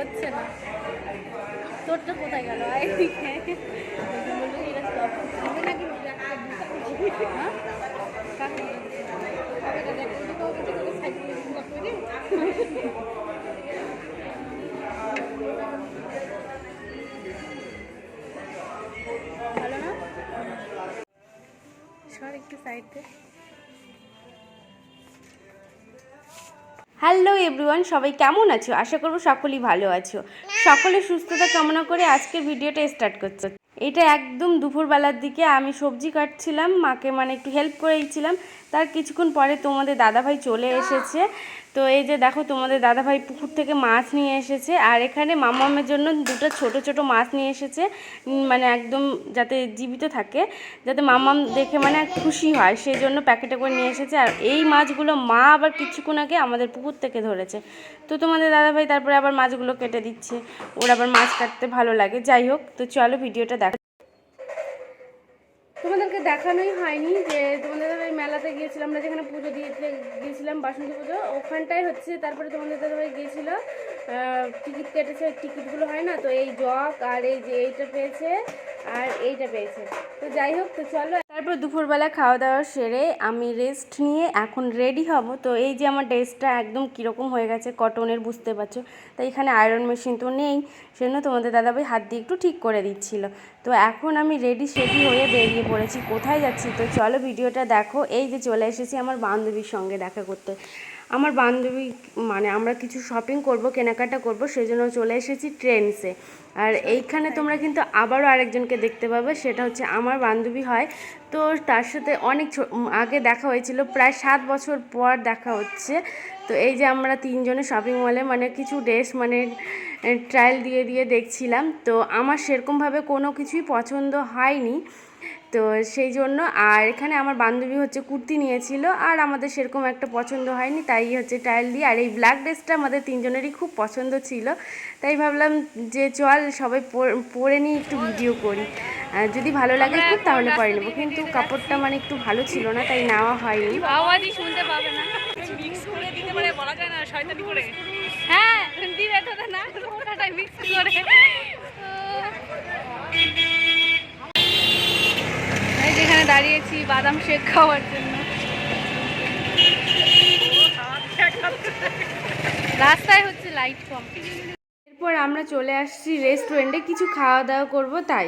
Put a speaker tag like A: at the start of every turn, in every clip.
A: হচ্ছে না। তোরটা কোথায় গেল? এদিকে। বলল এটা stop
B: হ্যালো এভরিওয়ান, সবাই কেমন আছো? আশা করব সকলেই ভালো আছো। সকলে সুস্থতা কামনা করে আজকের ভিডিওটা স্টার্ট করছে। এটা একদম দুপুরবেলার দিকে আমি সবজি কাটছিলাম, মাকে মানে একটু হেল্প করে দিচ্ছিলাম তার কিছুক্ষণ পরে তোমাদের দাদাভাই চলে এসেছে। তো এই যে দেখো তোমাদের দাদাভাই পুকুর থেকে মাছ নিয়ে এসেছে, আর এখানে মামামের জন্য দুটো ছোট ছোট মাছ নিয়ে এসেছে মানে একদম যাতে জীবিত থাকে, যাতে মামাম দেখে মানে খুশি হয় সেই জন্য প্যাকেটে করে নিয়ে এসেছে। আর এই মাছগুলো মা আবার কিছুক্ষণ আগে আমাদের পুকুর থেকে ধরেছে। তো তোমাদের দাদাভাই তারপরে আবার মাছগুলো কেটে দিচ্ছে, ওর আবার মাছ কাটতে ভালো লাগে। যাই হোক, তো চলো ভিডিওটা
A: তোমাদেরকে দেখানোই হয়নি যে তোমাদের ওই মেলাতে গিয়েছিলাম, আমরা যেখানে পুজো দিয়ে গিয়েছিলাম বাসন্তী পুজো ওখানটাই হচ্ছে তারপরে তোমাদের দাদাভাই গিয়েছিল টিকিট কেটেছে, টিকিটগুলো হয় না, তো এই জগ আর এই যে এইটা পেয়েছে আর এইটা পেয়েছে। তো যাই হোক, তো চলো
B: তারপর দুপুরবেলা খাওয়া দাওয়া সেরে আমি রেস্ট নিয়ে এখন রেডি হব। তো এই যে আমার ড্রেসটা একদম কীরকম হয়ে গেছে কটনের বুঝতে পারছ। তাই এখানে আয়রন মেশিন তো নেই, সেজন্য তোমাদের দাদাভাই হাত দিয়ে একটু ঠিক করে দিচ্ছিল। তো এখন আমি রেডি সেডি হয়ে বেরিয়ে পড়েছি। কোথায় যাচ্ছি? তো চলো ভিডিওটা দেখো। এই যে চলে এসেছি আমার বান্ধবীর সঙ্গে দেখা করতে। আমার বান্ধবী মানে আমরা কিছু শপিং করব কেনাকাটা করব সেজন্য চলে এসেছি ট্রেন্ডসে আর এইখানে তোমরা কিন্তু আবারও আরেকজনকে দেখতে পাবে সেটা হচ্ছে আমার বান্ধবী হয়। তো তার সাথে অনেক ছো- আগে দেখা হয়েছিল প্রায় সাত বছর পর দেখা হচ্ছে। তো এই যে আমরা তিনজনে শপিং মলে মানে কিছু ড্রেস মানে ট্রায়াল দিয়ে দিয়ে দেখছিলাম। তো আমার সেরকমভাবে কোনো কিছুই পছন্দ হয়নি। তো সেই জন্য আর এখানে আমার বান্ধবী হচ্ছে কুর্তি নিয়েছিল আর আমাদের সেরকম একটা পছন্দ হয়নি তাই হচ্ছে ট্রায়াল দিয়ে আর এই ব্ল্যাক ড্রেসটা আমাদের তিনজনেরই খুব পছন্দ ছিল তাই ভাবলাম যে চল সবাই পর- পরে নিয়ে একটু ভিডিও করি। আর যদি ভালো লাগে খুব তাহলে পরে নেব কিন্তু কাপড়টা মানে একটু ভালো ছিল না তাই নেওয়া হয়নি।
A: আওয়াজই শুনতে পাবে না।
C: মিক্স করে দিতে পারে বলা যায় না শয়তানি করে।
A: হ্যাঁ দিবে তো না মিক্স করে এই যেখানে দাঁড়িয়েছি বাদাম শেক খাওয়ার জন্য। রাস্তায় হচ্ছে লাইট কম।
B: এরপর আমরা চলে আসছি রেস্টুরেন্টে কিছু খাওয়া দাওয়া করব তাই।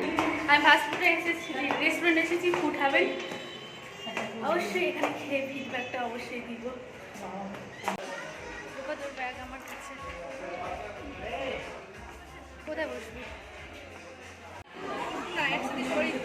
A: আমি ফাস্ট ফুডে এসেছি রেস্টুরেন্টে এসেছি ফুড হ্যাভেন অবশ্যই এখানে খেয়ে ফিডব্যাকটা অবশ্যই দিব। ব্যাগ আমার কাছে। কোথায় বসবি? না একসাথে সরিয়ে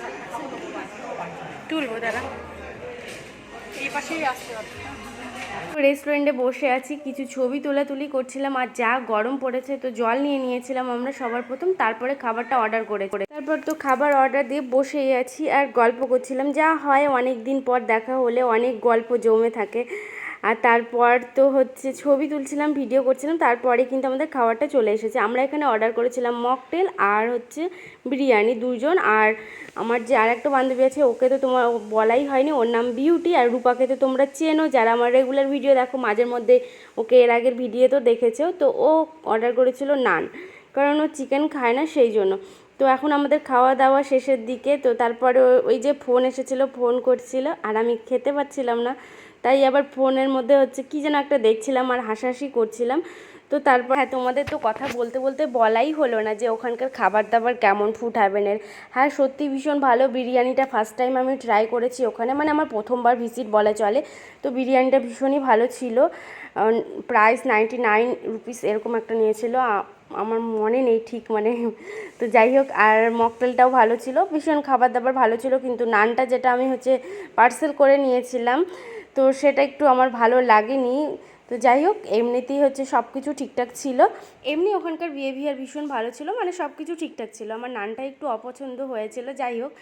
B: রেস্টুরেন্টে বসে আছি, কিছু ছবি তোলাতুলি করছিলাম, আর যা গরম পড়েছে তো জল নিয়ে নিয়েছিলাম আমরা সবার প্রথম, তারপরে খাবারটা অর্ডার করে করে। তারপর তো খাবার অর্ডার দিয়ে বসেই আছি, আর গল্প করছিলাম। যা হয় অনেক দিন পর দেখা হলে অনেক গল্প জমে থাকে। আর তারপর তো হচ্ছে ছবি তুলছিলাম ভিডিও করছিলাম, তারপরে কিন্তু আমাদের খাবারটা চলে এসেছে। আমরা এখানে অর্ডার করেছিলাম মকটেল আর হচ্ছে বিরিয়ানি দুজন। আর আমার যে আর একটা বান্ধবী আছে, ওকে তো তোমার বলাই হয়নি। ওর নাম বিউটি আর রূপাকে তো তোমরা চেনো। যারা আমার রেগুলার ভিডিও দেখো মাঝের মধ্যে ওকে এর আগের ভিডিও তো দেখেছ তো ও অর্ডার করেছিল নান, কারণ ও চিকেন খায় না সেই জন্য। তো এখন আমাদের খাওয়া দাওয়া শেষের দিকে। তো তারপরে ওই যে ফোন এসেছিল ফোন করছিল। আর আমি খেতে পাচ্ছিলাম না। তাই আবার ফোনের মধ্যে হচ্ছে কি যেন একটা দেখছিলাম আর হাসাহাসি করছিলাম। তো তারপর হ্যাঁ তোমাদের তো কথা বলতে বলতে বলাই হলো না যে ওখানকার খাবার দাবার কেমন ফুড হ্যাভেনের হ্যাঁ সত্যি ভীষণ ভালো বিরিয়ানিটা ফার্স্ট টাইম আমি ট্রাই করেছি ওখানে। মানে আমার প্রথমবার ভিজিট বলা চলে। তো বিরিয়ানিটা ভীষণই ভালো ছিল। প্রাইস নাইনটি নাইন রুপিস এরকম একটা নিয়েছিল। আমার মনে নেই ঠিক মানে। তো যাই হোক, আর মকটেলটাও ভালো ছিল। ভীষণ খাবার দাবার ভালো ছিল। কিন্তু নানটা যেটা আমি হচ্ছে পার্সেল করে নিয়েছিলাম তো সেটা একটু আমার ভালো লাগেনি। তো যাই হোক, এমনিতেই হচ্ছে সব কিছু ঠিকঠাক ছিল। এমনি ওখানকার বিহেভিয়ার ভীষণ ভালো ছিল মানে সব কিছু ঠিকঠাক ছিল। আমার নানটা একটু অপছন্দ হয়েছিল, যাই হোক।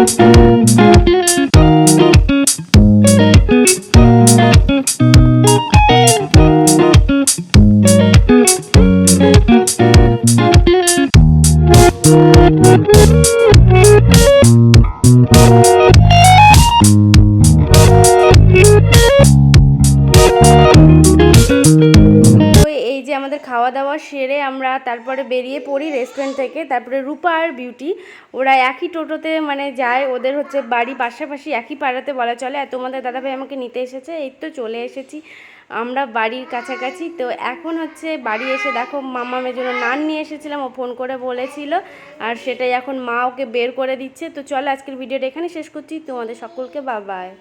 B: thank you আমরা তারপরে বেরিয়ে পড়ি রেস্টুরেন্ট থেকে। তারপরে রূপা আর বিউটি ওরা একই টোটোতে মানে যায়, ওদের হচ্ছে বাড়ি পাশাপাশি একই পাড়াতে বলা চলে। আর তোমাদের দাদাভাই আমাকে নিতে এসেছে, এই তো চলে এসেছি আমরা বাড়ির কাছাকাছি। তো এখন হচ্ছে বাড়ি এসে দেখো মামামের জন্য নান নিয়ে এসেছিলাম, ও ফোন করে বলেছিল, আর সেটাই এখন মা ওকে বের করে দিচ্ছে। তো চলো আজকের ভিডিওটা এখানে শেষ করছি। তোমাদের সকলকে বাবায়